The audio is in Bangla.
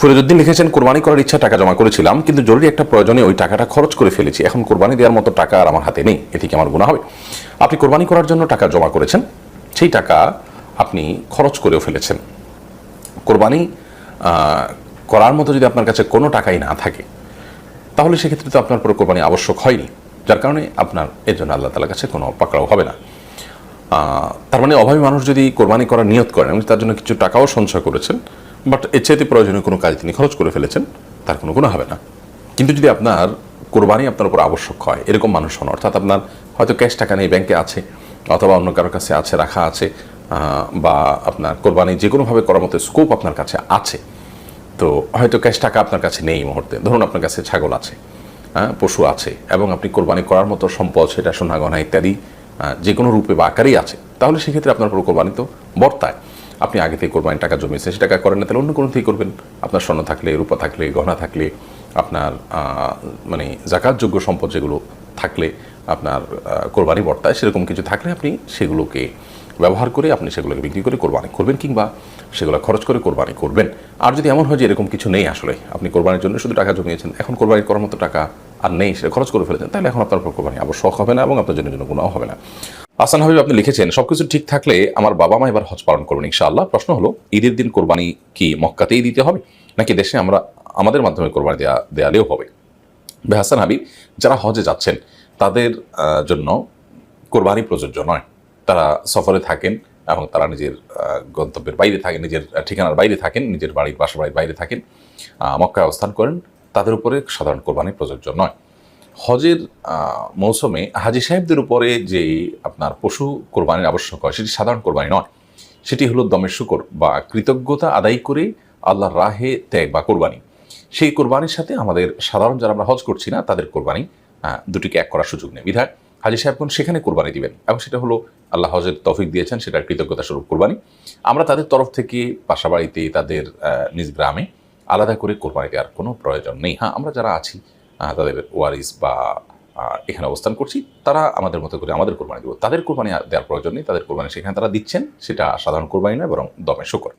ফরিদুদ্দিন লিখেছেন, কোরবানি করার ইচ্ছা টাকা জমা করেছিলাম, কিন্তু জরুরি একটা প্রয়োজনে ওই টাকাটা খরচ করে ফেলেছি। এখন কোরবানি দেওয়ার মতো টাকা আর আমার হাতে নেই। এতে কি আমার গুণা হবে। আপনি কোরবানি করার জন্য টাকা জমা করেছেন, সেই টাকা আপনি খরচ করেও ফেলেছেন। কোরবানি করার মতো যদি আপনার কাছে কোনো টাকাই না থাকে, তাহলে সেক্ষেত্রে তো আপনার পুরো কোরবানি আবশ্যক হয়নি। যার কারণে আপনার, এর জন্য আল্লাহ তালার কাছে কোনো পাকড়াও হবে না। তার মানে অভাবী মানুষ যদি কোরবানি করার নিয়ত করেন এবং তার জন্য কিছু টাকাও সঞ্চয় করেছেন বাট এর চাইতে প্রয়োজনীয় কোনো কাজ তিনি খরচ করে ফেলেছেন তার কোনো গুণা হবে না। কিন্তু যদি আপনার কোরবানি আপনার উপর আবশ্যক হয় এরকম মানুষ হন অর্থাৎ আপনার হয়তো ক্যাশ টাকা নেই ব্যাংকে আছে অথবা অন্য কারোর কাছে আছে রাখা আছে বা আপনার কোরবানি যে কোনোভাবে করার মতো স্কোপ আপনার কাছে আছে তো হয়তো ক্যাশ টাকা আপনার কাছে নেই মুহূর্তে। ধরুন আপনার কাছে ছাগল আছে হ্যাঁ, পশু আছে এবং আপনি কোরবানি করার মতো সম্পদ সেটা সোনা গহনা ইত্যাদি যে কোনো রূপে বা আকারেই আছে তাহলে সেক্ষেত্রে আপনার উপর কোরবানি তো বর্তায়। আপনি আগে থেকে কোরবানির টাকা জমিয়েছেন সে টাকা করেন না, তাহলে অন্য কোনো থেকেই করবেন। আপনার স্বর্ণ থাকলে, রূপা থাকলে, গহনা থাকলে, আপনার মানে জাকাতযোগ্য সম্পদ যেগুলো থাকলে আপনার কোরবানি বর্তায়, সেরকম কিছু থাকলে আপনি সেগুলোকে ব্যবহার করে, আপনি সেগুলোকে বিক্রি করে কোরবানি করবেন কিংবা সেগুলো খরচ করে কোরবানি করবেন। আর যদি এমন হয় যে এরকম কিছু নেই আসলে, আপনি কোরবানির জন্য শুধু টাকা জমিয়েছেন, এখন কোরবানি করার মতো টাকা আর নেই, সেটা খরচ করে ফেলেছেন, তাহলে এখন আপনার কোরবানি আবশ্যক হবে না এবং আপনার জন্য জন্য গুণাও হবে না। আসান হাবিব, আপনি লিখেছেন, সবকিছু ঠিক থাকলে আমার বাবা মা এবার হজ পালন করবেন ইনশাআল্লাহ। প্রশ্ন হলো, ঈদের দিন কোরবানি কি মক্কাতেই দিতে হবে, নাকি দেশে আমরা, আমাদের মাধ্যমে কোরবানি দেওয়া দেয়ালেও হবে? বেহাসান হাবিব, যারা হজে যাচ্ছেন, তাদের জন্য কোরবানি প্রযোজ্য নয়। তারা সফরে থাকেন এবং তারা নিজের গন্তব্যের বাইরে থাকেন নিজের ঠিকানার বাইরে থাকেন, নিজের বাড়ির বাসা বাড়ির বাইরে থাকেন মক্কায় অবস্থান করেন, তাদের উপরে সাধারণ কোরবানি প্রযোজ্য নয়। হজের মৌসুমে হাজি সাহেবদের উপরে যে আপনার পশু কোরবানির আবশ্যক হয়, সেটি সাধারণ কোরবানি নয়। সেটি হলো দমের শুকর বা কৃতজ্ঞতা আদায় করে আল্লাহর রাহে ত্যাগ বা কোরবানি। সেই কোরবানির সাথে আমাদের সাধারণ যারা আমরা হজ করছি না, তাদের কোরবানি দুটিকে এক করার সুযোগ নেই। বিধায় হাজি সাহেবগণ সেখানে কোরবানি দিবেন এবং সেটা হলো আল্লাহ হজের তফিক দিয়েছেন, সেটার কৃতজ্ঞতা স্বরূপ কোরবানি। আমরা তাদের তরফ থেকে বাসা বাড়িতে তাদের নিজ গ্রামে আলাদা করে কোরবানি দেওয়ার কোনো প্রয়োজন নেই। হ্যাঁ আমরা যারা আছি তাদের ওয়ারিস বা এখানে অবস্থান করছি, তারা আমাদের মতো করে আমাদের কোরবানি দেবো। তাদের কোরবানি দেওয়ার প্রয়োজন নেই, তাদের কোরবানি সেখানে তারা দিচ্ছেন, সেটা সাধারণ কোরবানি নয়, বরং দমে শুকর।